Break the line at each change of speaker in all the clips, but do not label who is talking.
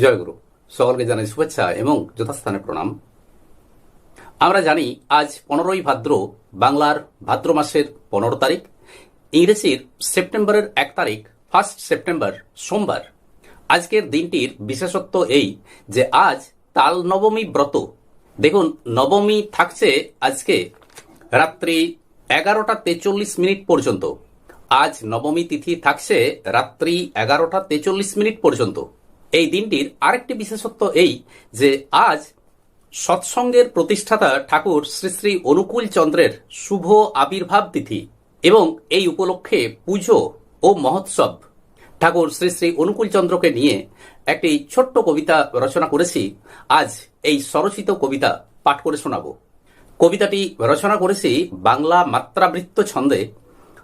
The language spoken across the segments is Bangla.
জয়গুরু, সকলকে জানাই শুভেচ্ছা এবং যথাস্থানে প্রণাম। আমরা জানি আজ পনেরোই ভাদ্র বাংলার ভাদ্র মাসের পনেরো তারিখ। ইংরেজির সেপ্টেম্বরের এক তারিখ ফার্স্ট সেপ্টেম্বর সোমবার। আজকের দিনটির বিশেষত্ব এই যে আজ তাল নবমী ব্রত। দেখুন, নবমী থাকছে আজকে রাত্রি এগারোটা তেচল্লিশ মিনিট পর্যন্ত। আজ নবমী তিথি থাকছে রাত্রি এগারোটা তেচল্লিশ মিনিট পর্যন্ত। এই দিনটির আরেকটি বিশেষত্ব এই যে আজ সৎসঙ্গের প্রতিষ্ঠাতা ঠাকুর শ্রী শ্রী অনুকূল চন্দ্রের শুভ আবির্ভাব তিথি এবং এই উপলক্ষে পুজো ও মহোৎসব। ঠাকুর শ্রী শ্রী অনুকূল চন্দ্রকে নিয়ে একটি ছোট্ট কবিতা রচনা করেছি। আজ এই স্বরচিত কবিতা পাঠ করে শোনাব। কবিতাটি রচনা করেছি বাংলা মাত্রাবৃত্ত ছন্দে।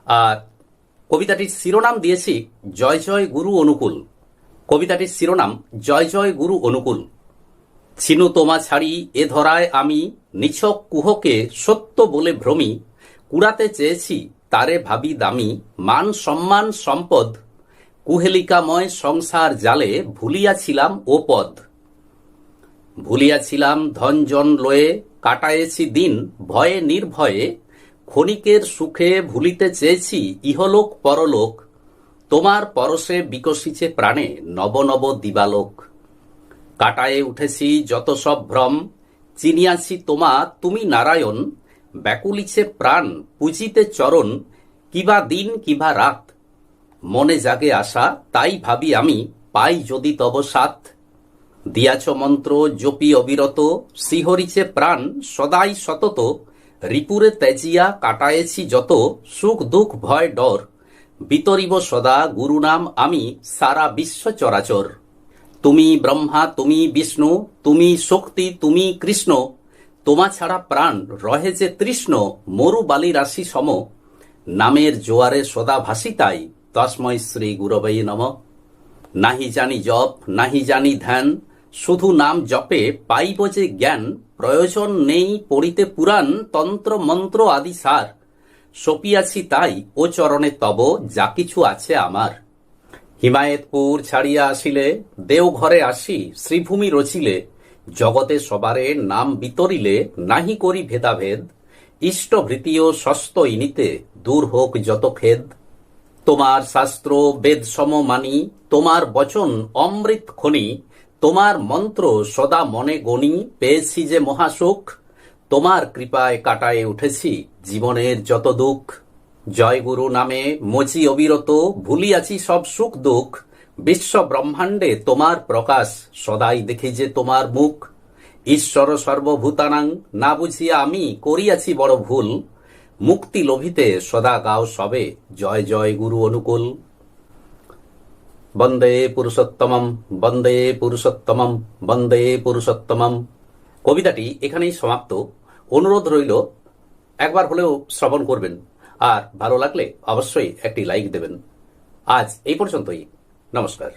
আর কবিতাটির শিরোনাম দিয়েছি, জয় জয় গুরু অনুকূল। কবিতাটির শিরোনাম, জয় জয়, গুরু অনুকূল ছিনু তোমা ছাড়ি, এ ধরায় আমি, নিছক কুহকে সত্য বলে ভ্রমি, কুড়াতে চেয়েছি তারে ভাবি দামি, মান সম্মান সম্পদ, কুহেলিকাময় সংসার জালে ভুলিয়াছিলাম ও পদ। ভুলিয়াছিলাম ধনজন লয়ে, কাটায়েছি দিন ভয়ে নির্ভয়ে, ক্ষণিকের সুখে ভুলিতে চেয়েছি ইহলোক পরলোক তোমার পরশে বিকশিছে প্রাণে নব নব দিবালোক। কাটায়ে উঠেছি যত সব ভ্রম, চিনিয়াছি তোমা, তুমি নারায়ণ, ব্যাকুলিছে প্রাণ, পুজিতে চরণ, কিবা দিন কিবা রাত। মনে জাগে আশা, তাই ভাবি আমি, পাই যদি তব সাথ দিয়াছ মন্ত্র, জপি অবিরত, শিহরিছে প্রাণ, সদাই সতত, রিপুরে তেজিয়া কাটায়েছি যত, সুখ দুঃখ ভয় ডর। বিতরিব সদা গুরুনাম আমি সারা বিশ্ব চরাচর। তুমি ব্রহ্মা, তুমি বিষ্ণু, তুমি শক্তি, তুমি কৃষ্ণ। তোমা ছাড়া প্রাণ রহে যে তৃষ্ণ, মরু বালি রাশি সম। নামের জোয়ারে সদা ভাসি তাই তস্ময় শ্রী গুরবৈ নম। নাহি জানি জপ, নাহি জানি ধ্যান, শুধু নাম জপে পাইব যে জ্ঞান, প্রয়োজন নেই পড়িতে পুরাণ, তন্ত্র, মন্ত্র আদি সার। সপিয়াছি তাই, ও চরণে তব, যা কিছু আছে আমার। হিমায়তপুর ছাড়িয়া আসিলে, দেওঘরে আসি, শ্রীভূমি রচিলে, জগতে সবারে নাম বিতরিলে, নাহি করি ভেদাভেদ। ইষ্টভৃতীয় ষষ্ঠ ইনিতে, দূর হোক যত খেদ। তোমার শাস্ত্র বেদ সম মানি, তোমার বচন অমৃত খনি, তোমার মন্ত্র সদা মনে গণি, পেয়েছি যে মহাসুখ। তোমার কৃপায় কাটায়ে উঠেছি জীবনের যত দুঃখ। জয় গুরু নামে মজি অবিরত ভুলিয়াছি সব সুখ দুঃখ। বিশ্ব ব্রহ্মাণ্ডে তোমার প্রকাশ সদাই দেখি যে তোমার মুখ। ঈশ্বর সর্বভূতানাং, না বুঝিয়া আমি করিয়াছি বড় ভুল। মুক্তি লোভিতে সদা গাও সবে, জয় জয় গুরু অনুকূল। বন্দে পুরুষোত্তমম বন্দে পুরুষোত্তমম বন্দে পুরুষোত্তমম। কবিতাটি এখানেই সমাপ্ত। অনুরোধ রইল, একবার হলেও শ্রবণ করবেন। আর ভালো লাগলে অবশ্যই একটি লাইক দেবেন। আজ এই পর্যন্তই। নমস্কার।